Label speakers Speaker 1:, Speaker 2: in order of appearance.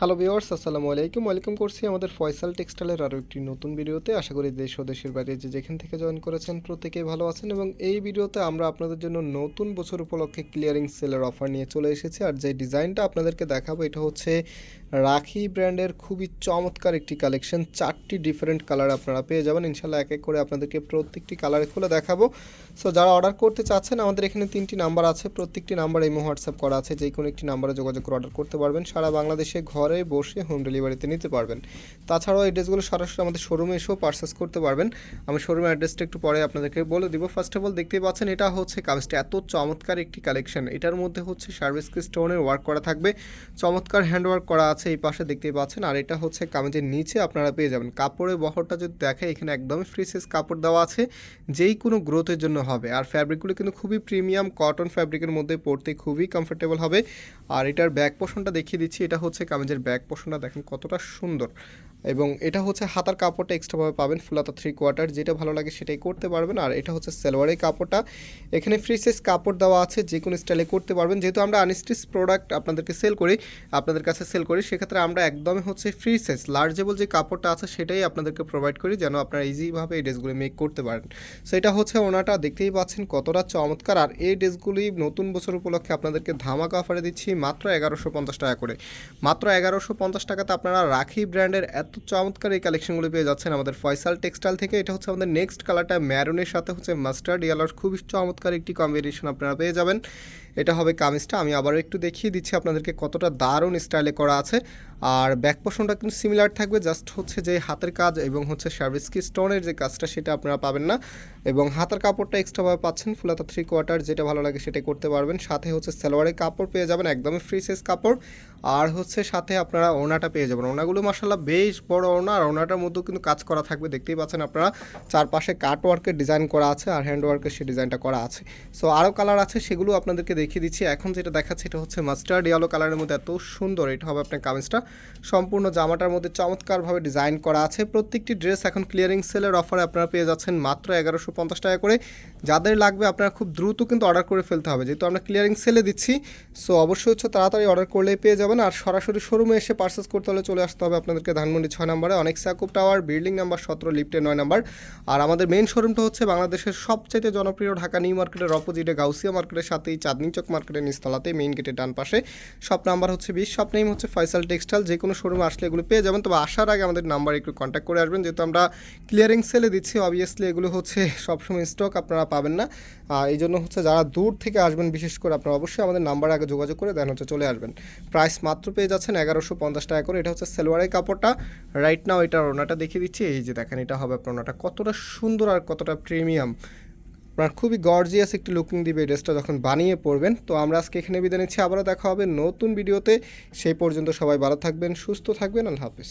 Speaker 1: Hello viewers আসসালামু আলাইকুম। Welcome করছি আমাদের ফয়সাল টেক্সটাইলের আরও একটি নতুন ভিডিওতে। আশা করি দেশ ও দেশের বাইরে যে যেখান থেকে জয়েন করেছেন প্রত্যেকেই ভালো আছেন এবং এই ভিডিওতে আমরা আপনাদের জন্য নতুন বছর উপলক্ষে ক্লিয়ারিং সেলের অফার নিয়ে চলে এসেছি। আর যে ডিজাইনটা আপনাদেরকে দেখাবো, এটা হচ্ছে রাখি ব্র্যান্ডের খুবই চমৎকার একটি কালেকশন চারটি ডিফারেন্ট কালার আপনারা পেয়ে যাবেন। ইনশাল্লাহ এক এক করে আপনাদেরকে প্রত্যেকটি কালারে খুলে দেখাবো। সো যারা অর্ডার করতে চাচ্ছেন, আমাদের এখানে তিনটি নাম্বার আছে। প্রত্যেকটি নাম্বার এই হোয়াটসঅ্যাপ করা আছে। যে কোনো একটি নাম্বারে যোগাযোগ করে অর্ডার করতে পারবেন। সারা বাংলাদেশে ঘরে বসে হোম ডেলিভারিতে নিতে পারবেন। তাছাড়াও এই ড্রেসগুলো সরাসরি আমাদের শোরুমে এসেও পারচেস করতে পারবেন। আমি শোরুমের অ্যাড্রেসটা একটু পরে আপনাদেরকে বলে দিব। ফার্স্ট অফ অল দেখতেই পাচ্ছেন, এটা হচ্ছে কামিজটা এত চমৎকার একটি কালেকশন এটার মধ্যে হচ্ছে সার্ভিস স্টোনের ওয়ার্ক করা থাকবে। চমৎকার হ্যান্ড ওয়ার্ক করা আছে এই পাশে, দেখতেই পাচ্ছেন। আর এটা হচ্ছে কামিজের নিচে আপনারা পেয়ে যাবেন। কাপড়ের বহরটা যদি দেখে, এখানে একদমই ফ্রি সাইজ কাপড় দেওয়া আছে। যেই কোনো গ্রোথের জন্য হবে। আর ফ্যাব্রিকগুলো কিন্তু খুবই প্রিমিয়াম কটন ফ্যাব্রিকের মধ্যে পড়তে খুবই কমফোর্টেবল হবে। আর এটার ব্যাক পোষণটা দেখিয়ে দিচ্ছি। এটা হচ্ছে কামিজের ব্যাক পোষণটা দেখেন কতটা সুন্দর। এবং এটা হচ্ছে হাতার কাপড়টা এক্সট্রাভাবে পাবেন, ফুলাতা থ্রি কোয়ার্টার যেটা ভালো লাগে সেটাই করতে পারবেন। আর এটা হচ্ছে সালোয়ারের কাপড়টা। এখানে ফ্রি সাইজ কাপড় দেওয়া আছে, যে কোনো স্টাইলে করতে পারবেন। যেহেতু আমরা আনস্টিচ প্রোডাক্ট আপনাদেরকে সেল করি, আপনাদের কাছে সেল করি, সেক্ষেত্রে আমরা একদমই হচ্ছে ফ্রি সাইজ লার্জেবল যে কাপড়টা আছে সেটাই আপনাদেরকে প্রোভাইড করি, যেন আপনারা ইজিভাবে এই ড্রেসগুলি মেক করতে পারেন। সো এটা হচ্ছে ওনাটা, দেখতেই পাচ্ছেন কতটা চমৎকার। আর এই ড্রেসগুলি নতুন বছর উপলক্ষে আপনাদেরকে ধামাকা অফারে দিচ্ছি, মাত্র এগারোশো পঞ্চাশ টাকা করে। মাত্র এগারোশো পঞ্চাশ টাকাতে আপনারা রাখি ব্র্যান্ডের এত চমৎকার এই কালেকশনগুলো পেয়ে যাচ্ছেন আমাদের ফয়সাল টেক্সটাইল থেকে। এটা হচ্ছে আমাদের নেক্সট কালারটা ম্যারুনের সাথে হচ্ছে মাস্টার্ড ইয়ালার খুবই চমৎকার একটি কম্বিনেশন আপনারা পেয়ে যাবেন। এটা হবে কামিজটা, আমি আবার একটু দেখিয়ে দিচ্ছি আপনাদেরকে কতটা দারুণ স্টাইলে করা আছে। আর ব্যাক পোর্শনটা কিন্তু সিমিলার থাকবে জাস্ট হচ্ছে যে হাতের কাজ এবং হচ্ছে সার্ভিস কি স্টোনের যে কাজটা সেটা আপনারা পাবেন না। এবং হাতের কাপড়টা এক্সট্রাভাবে পাচ্ছেন, ফুলাতা থ্রি কোয়ার্টার যেটা ভালো লাগে সেটাই করতে পারবেন। সাথে হচ্ছে সালোয়ারের কাপড় পেয়ে যাবেন, একদমই ফ্রি সাইজ কাপড়। আর হচ্ছে সাথে আপনারা ওনাটা পেয়ে যাবেন। ওনাগুলো মাসাল্লাহ বেশ বড় ওনা আর ওনাটার মধ্যেও কিন্তু কাজ করা থাকবে। দেখতেই পাচ্ছেন আপনারা, চারপাশে কাট ওয়ার্কের ডিজাইন করা আছে আর হ্যান্ড ওয়ার্কের সেই ডিজাইনটা করা আছে। সো আরও কালার আছে, সেগুলো আপনাদেরকে দেখিয়ে দিচ্ছি। এখন যেটা দেখাচ্ছে, এটা হচ্ছে মাস্টার্ড ইয়েলো কালারের মধ্যে এত সুন্দর, এটা হবে আপনার কামিজটা। সম্পূর্ণ জামাটার মধ্যে চমৎকারভাবে ডিজাইন করা আছে। প্রত্যেকটি ড্রেস এখন ক্লিয়ারিং সেলের অফারে আপনারা পেয়ে যাচ্ছেন মাত্র এগারোশো পঞ্চাশ টাকা করে। যাদের লাগবে আপনারা খুব দ্রুত কিন্তু অর্ডার করে ফেলতে হবে। যেহেতু আমরা ক্লিয়ারিং সেলে দিচ্ছি সো অবশ্যই হচ্ছে তাড়াতাড়ি অর্ডার করলেই পেয়ে যাবেন। আর সরাসরি শোরুমে এসে পার্সেস করতে হলে চলে আসতে হবে আপনাদেরকে ধানমন্ডি ছয় নম্বরে। অনেক সাকুপ টাওয়ার বিল্ডিং নাম্বার সতেরো লিফটে নয় নাম্বার আর আমাদের মেন শোরুমটা হচ্ছে বাংলাদেশের সবচেয়ে জনপ্রিয় ঢাকা নিউ মার্কেটের অপোজিটে গাউসিয়া মার্কেটের সাথেই চাঁদনি চক মার্কেটের নিচতলাতে মেইন গেটের ডান পাশে। শপ নাম্বার হচ্ছে বিশ শপ নেম হচ্ছে ফয়সাল টেক্সটাইল যে কোনো শোরুমে আসলে এগুলো পেয়ে যাবেন। তবে আসার আগে আমাদের নাম্বার একটু কন্ট্যাক্ট করে আসবেন। যেহেতু আমরা ক্লিয়ারিং সেলে দিচ্ছি অবভিয়াসলি এগুলো হচ্ছে সবসময় স্টক আপনারা পাবেন না। আর এই জন্য হচ্ছে যারা দূর থেকে আসবেন, বিশেষ করে আপনারা অবশ্যই আমাদের নাম্বার আগে যোগাযোগ করে দেন হচ্ছে চলে আসবেন। প্রাইস মাত্র পেয়ে যাচ্ছেন এগারোশো পঞ্চাশ টাকা করে। এটা হচ্ছে সেলোয়ারের কাপড়টা। রাইট নাও এটার ওনাটা দেখিয়ে দিচ্ছি। এই যে দেখেন, এটা হবে আপনার ওনাটা কতটা সুন্দর আর কতটা প্রিমিয়াম আপনার খুবই গর্জিয়াস একটি লুকিং দিবে এই ড্রেসটা যখন বানিয়ে পড়বেন তো আমরা আজকে এখানে বিদায় নিচ্ছি। আবারও দেখা হবে নতুন ভিডিওতে সেই পর্যন্ত সবাই ভালো থাকবেন, সুস্থ থাকবেন। আল্লাহ হাফিজ।